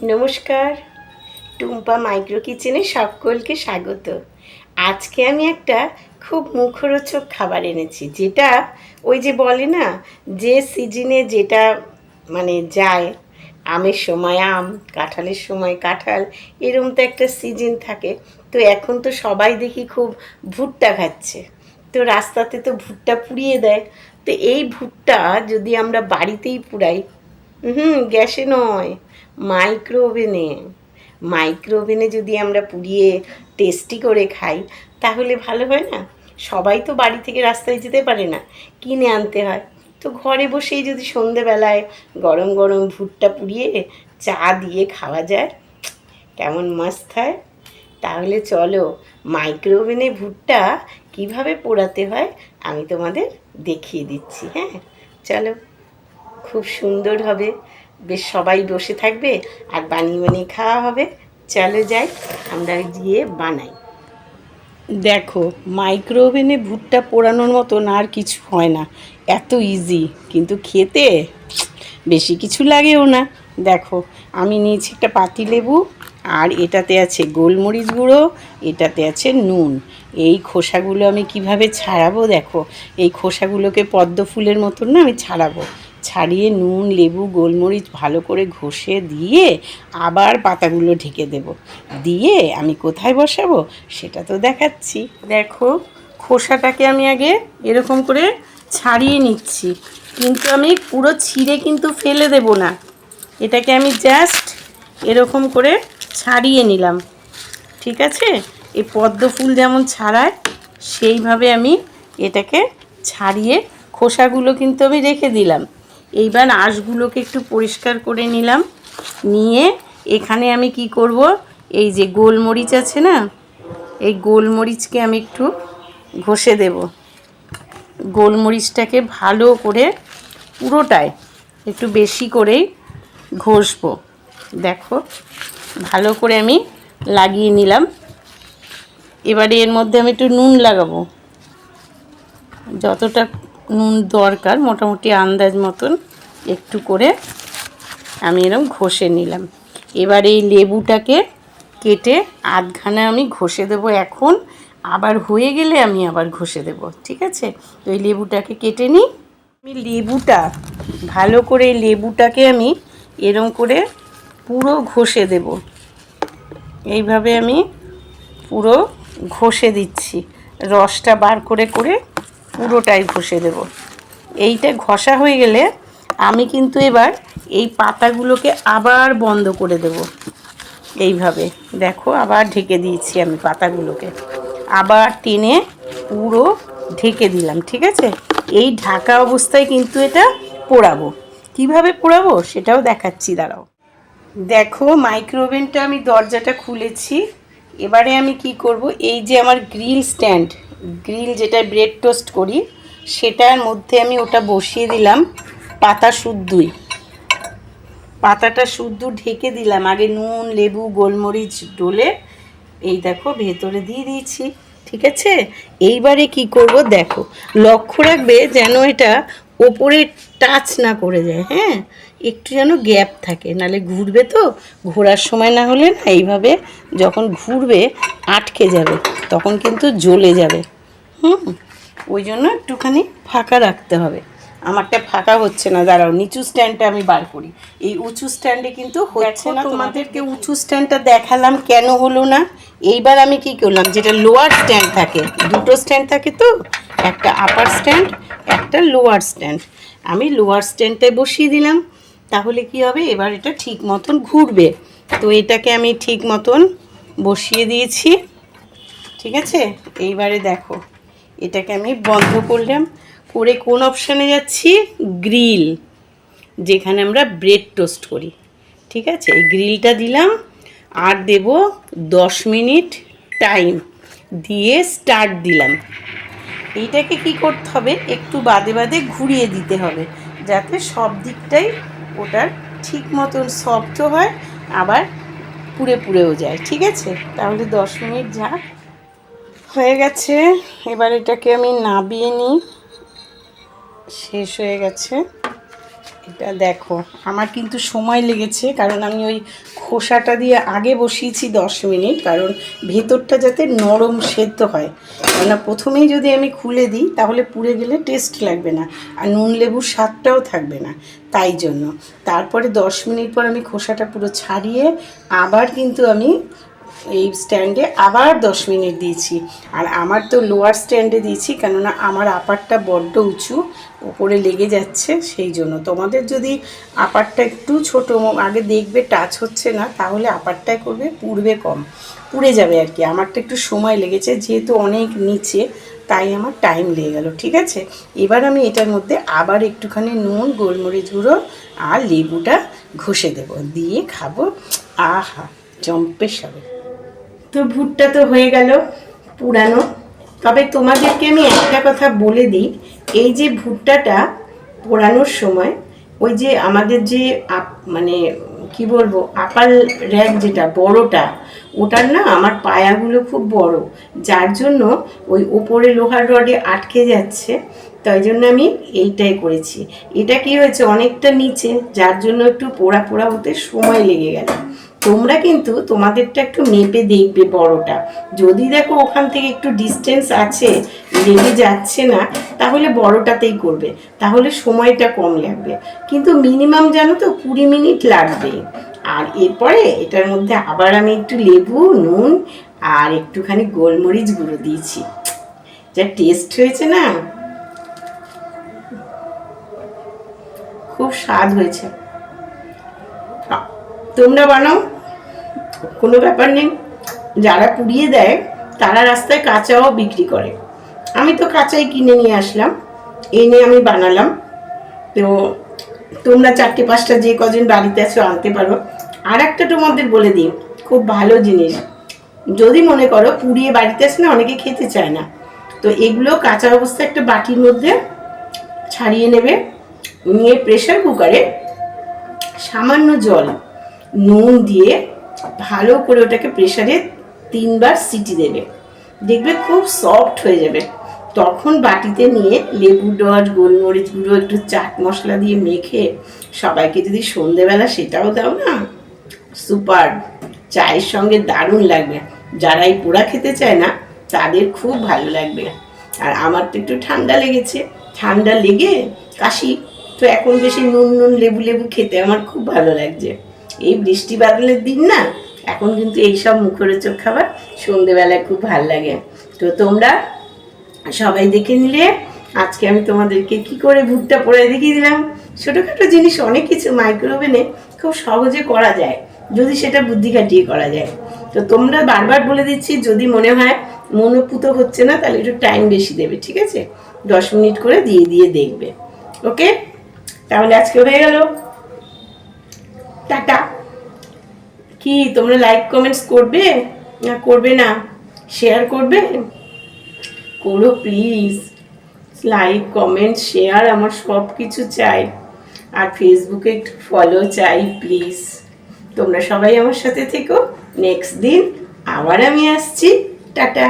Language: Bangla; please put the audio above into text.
নমস্কার। টুম্পা মাইক্রো কিচেনে সকলকে স্বাগত। আজকে আমি একটা খুব মুখরোচক খাবার এনেছি, যেটা ওই যে বলে না, যে সিজনে যেটা মানে যায়, আমের সময় আম, কাঁঠালের সময় কাঁঠাল, এরম তো একটা সিজন থাকে। তো এখন তো সবাই দেখি খুব ভুট্টা খাচ্ছে। তো রাস্তাতে তো ভুট্টা পুড়িয়ে দেয়। তো এই ভুট্টা যদি আমরা বাড়িতেই পুড়াই হুম গ্যাসে নয়। মাইক্রো ওভেনে মাইক্রো ওভেনে যদি আমরা পুড়িয়ে টেস্টি করে খাই, তাহলে ভালো হয় না? সবাই তো বাড়ি থেকে রাস্তায় যেতে পারে না, কিনে আনতে হয়। তো ঘরে বসেই যদি সন্ধেবেলায় গরম গরম ভুট্টা পুড়িয়ে চা দিয়ে খাওয়া যায়, কেমন মাস্ত হয়? তাহলে চলো মাইক্রো ওভেনে ভুট্টা কীভাবে পোড়াতে হয় আমি তোমাদের দেখিয়ে দিচ্ছি হ্যাঁ? চলো, খুব সুন্দর হবে। বেশ সবাই বসে থাকবে আর বানিয়ে বানিয়ে খাওয়া হবে। চলো যাই, আমরা গিয়ে বানাই। দেখো মাইক্রো ওভেনে ভুট্টা পোড়ানোর মতন আর কিছু হয় না। এত ইজি কিন্তু খেতে বেশি কিছু লাগেও না। দেখো, আমি নিয়েছি একটা পাতিলেবু, আর এটাতে আছে গোলমরিচ গুঁড়ো, এটাতে আছে নুন। এই খোসাগুলো আমি কীভাবে ছাড়াবো দেখো? এই খোসাগুলোকে পদ্ম ফুলের মতন না আমি ছাড়াবো। ছাড়িয়ে নুন, লেবু, গোলমরিচ ভালো করে ঘষে দিয়ে আবার পাতাগুলো ঢেকে দেব। দিয়ে আমি কোথায় বসাবো? সেটা তো দেখাচ্ছি। দেখো, খোসাটাকে আমি আগে এরকম করে ছাড়িয়ে নিচ্ছি। কিন্তু আমি পুরো ছিঁড়ে কিন্তু ফেলে দেব না। এটাকে আমি জাস্ট এরকম করে ছাড়িয়ে নিলাম। ঠিক আছে? এই পদ্ম ফুল যেমন ছাড়ায়, সেইভাবে আমি এটাকে ছাড়িয়ে খোসাগুলো কিন্তু আমি রেখে দিলাম। এইবার আঁশগুলোকে একটু পরিষ্কার করে নিলাম। নিয়ে এখানে আমি কি করব? এই যে গোলমরিচ আছে না, এই গোলমরিচকে আমি একটু ঘষে দেব। গোলমরিচটাকে ভালো করে পুরোটায় একটু বেশি করেই ঘষবো। দেখো, ভালো করে আমি লাগিয়ে নিলাম। এবারে এর মধ্যে আমি একটু নুন লাগাবো। যতটা নুন দরকার, মোটামুটি আন্দাজ মতন একটু করে আমি এরকম ঘষে নিলাম। এবার এই লেবুটাকে কেটে আধখানা আমি ঘষে দেব এখন। আবার হয়ে গেলে আমি আবার ঘষে দেব, ঠিক আছে? তো এই লেবুটাকে কেটে নিই। আমি লেবুটা, ভালো করে লেবুটাকে আমি এরম করে পুরো ঘষে দেব। এইভাবে আমি পুরো ঘষে দিচ্ছি। রসটা বার করে করে পুরোটাই ঘষে দেব। এইটা ঘষা হয়ে গেলে আমি কিন্তু এবার এই পাতাগুলোকে আবার বন্ধ করে দেব। এইভাবে। দেখো, আবার ঢেকে দিয়েছি আমি পাতাগুলোকে। আবার টেনে পুরো ঢেকে দিলাম, ঠিক আছে? এই ঢাকা অবস্থায় কিন্তু এটা পোড়াবো। কীভাবে পোড়াবো? সেটাও দেখাচ্ছি, দাঁড়াও। দেখো মাইক্রোওভেনটা আমি দরজাটা খুলেছি। এবারে আমি কি করব, এই যে আমার গ্রিল স্ট্যান্ড, গ্রিল যেটা ব্রেড টোস্ট করি, সেটার মধ্যে আমি ওটা বসিয়ে দিলাম, পাতা শুদ্ধই। পাতাটা শুদ্ধ ঢেকে দিলাম, আগে নুন, লেবু, গোলমরিচ ডোলে, এই দেখো ভেতরে দিয়ে দিয়েছি, ঠিক আছে? এইবারে কি করব দেখো, লক্ষ্য রাখবে যেন এটা ওপরে টাচ না করে যায় হ্যাঁ? একটু যেন গ্যাপ থাকে নালে ঘুরবে তো ঘোরার সময় না হলে না এইভাবে যখন ঘুরবে আটকে যাবে তখন কিন্তু জ্বলে যাবে। হুম ওই জন্য একটুখানি ফাঁকা রাখতে হবে। আমারটা ফাঁকা হচ্ছে না দাঁড়াও নিচু স্ট্যান্ডটা আমি বার করি। এই উঁচু স্ট্যান্ডে কিন্তু হচ্ছে না তোমাদেরকে উঁচু স্ট্যান্ডটা দেখালাম কেন হলো না? এইবার আমি কি করলাম যেটা লোয়ার স্ট্যান্ড থাকে দুটো স্ট্যান্ড থাকে তো একটা আপার স্ট্যান্ড একটা লোয়ার স্ট্যান্ড। আমি লোয়ার স্ট্যান্ডটায় বসিয়ে দিলাম তাহলে কি হবে? এবার এটা ঠিক মতন ঘুরবে। তো এটাকে আমি ঠিক মতন বসিয়ে দিয়েছি। ঠিক আছে? এইবারে দেখো, এটাকে আমি বন্ধ করলাম। করে কোন অপশানে যাচ্ছি? গ্রিল, যেখানে আমরা ব্রেড টোস্ট করি। ঠিক আছে? এই গ্রিলটা দিলাম। আর দেব দশ মিনিট টাইম দিয়ে স্টার্ট দিলাম। এইটাকে কি করতে হবে? একটু বাদে বাদে ঘুরিয়ে দিতে হবে, যাতে সব দিকটাই ওটার ঠিক মতন সফটও হয়, আবার পুড়ে পুড়েও যায়, ঠিক আছে? তাহলে দশ মিনিট যা হয়ে গেছে, এবার এটাকে আমি নাবিয়ে নিই, শেষ হয়ে গেছে। এটা দেখো, আমার কিন্তু সময় লেগেছে, কারণ আমি ওই খোসাটা দিয়ে আগে বসিয়েছি দশ মিনিট, কারণ ভেতরটা যাতে নরম সেদ্ধ হয়। কেননা প্রথমেই যদি আমি খুলে দিই, তাহলে পুড়ে গেলে টেস্ট লাগবে না, আর নুন লেবুর স্বাদটাও থাকবে না, তাই জন্য। তারপরে দশ মিনিট পর আমি খোসাটা পুরো ছাড়িয়ে আবার কিন্তু আমি এই স্ট্যান্ডে আবার দশ মিনিট দিয়েছি। আর আমার তো লোয়ার স্ট্যান্ডে দিয়েছি, কেননা আমার আপারটা বড্ড উঁচু ওপরে লেগে যাচ্ছে সেই জন্য। তোমাদের যদি আপারটা একটু ছোটো, আগে দেখবে টাচ হচ্ছে না, তাহলে আপারটাই করবে পুড়বে কম। পুড়ে যাবে আর কি, আমারটা একটু সময় লেগেছে, যেহেতু অনেক নিচে, তাই আমার টাইম লেগে গেল, ঠিক আছে? এবার আমি এটার মধ্যে আবার একটুখানি নুন, গোলমরিচ গুঁড়ো আর লেবুটা ঘষে দেবো, দিয়ে খাব। আহা জম্পেশ হবে তো ভুট্টা তো হয়ে গেল পুরানো। তবে তোমাদেরকে আমি একটা কথা বলে দিই, এই যে ভুট্টাটা পোড়ানোর সময়, ওই যে আমাদের যে মানে কি বলব আপাল র্যাক যেটা, বড়টা, ওটার না আমার পায়াগুলো খুব বড়, যার জন্য ওই ওপরে লোহার রডে আটকে যাচ্ছে, তাই জন্য আমি এইটাই করেছি। এটা কি হয়েছে অনেকটা নিচে, যার জন্য একটু পোড়া পোড়া হতে সময় লেগে গেল। তোমরা কিন্তু তোমাদেরটা একটু মেপে দেখবে বড়টা। যদি দেখো ওখান থেকে একটু ডিস্টেন্স আছে লেগে যাচ্ছে না, তাহলে বড়টাতেই করবে। তাহলে সময়টা কম লাগবে। কিন্তু মিনিমাম জানো তো কুড়ি মিনিট লাগবে। আর এরপরে এটার মধ্যে আবার আমি একটু লেবু, নুন আর একটুখানি গোলমরিচ গুঁড়ো দিয়েছি। যা টেস্ট হয়েছে না? খুব স্বাদ হয়েছে। তোমরা বানাও, কোনো ব্যাপার নেই। যারা পুড়িয়ে দেয়, তারা রাস্তায় কাঁচাও বিক্রি করে। আমি তো কাঁচাই কিনে নিয়ে আসলাম, এনে আমি বানালাম। তো তোমরা চারটে পাঁচটা যে কজন বাড়িতে আছো আনতে পারো। আর একটা তোমাদের বলে দিই, খুব ভালো জিনিস। যদি মনে করো পুড়িয়ে বাড়িতে আসলে অনেকে খেতে চায় না, তো এগুলো কাঁচা অবস্থায় একটা বাটির মধ্যে ছাড়িয়ে নেবে, নিয়ে প্রেশার কুকারে সামান্য জল নুন দিয়ে ভালো করে ওটাকে প্রেশারে তিনবার সিটি দেবে। দেখবে খুব সফট হয়ে যাবে। তখন বাটিতে নিয়ে লেবু ডট গোলমরিচ গুঁড়ো, একটু চাট মশলা দিয়ে মেখে সবাইকে যদি সন্ধেবেলা সেটাও দাও না সুপার চায়ের সঙ্গে দারুণ লাগবে। যারা এই পোড়া খেতে চায় না, তাদের খুব ভালো লাগবে। আর আমার তো একটু ঠান্ডা লেগেছে। ঠান্ডা লেগে কাশি, তো এখন বেশি নুন নুন লেবু লেবু খেতে আমার খুব ভালো লাগছে। এই বৃষ্টি বাদলের দিন না? এখন কিন্তু এইসব মুখরোচক খাবার সন্ধেবেলায় খুব ভালো লাগে। তো তোমরা সবাই দেখে নিলে, আজকে আমি তোমাদেরকে কি করে ভুট্টা পরে দেখিয়ে দিলাম। ছোটোখাটো জিনিস অনেক কিছু মাইক্রোওভেনে খুব সহজে করা যায়, যদি সেটা বুদ্ধি খাটিয়ে করা যায়। তো তোমরা বারবার বলে দিচ্ছি, যদি মনে হয় মনোপুত হচ্ছে না, তাহলে একটু টাইম বেশি দেবে, ঠিক আছে? দশ মিনিট করে দিয়ে দিয়ে দেখবে। ওকে তাহলে আজকে হয়ে গেল। টাটা। কি, তোমরা লাইক কমেন্টস করবে? না করবে না। শেয়ার করবে? করো প্লিজ লাইক কমেন্ট শেয়ার আমার সব কিছু চাই। আর ফেসবুকে একটু ফলো চাই প্লিজ তোমরা সবাই আমার সাথে থেকো। নেক্সট দিন আবার আমি আসছি। টাটা।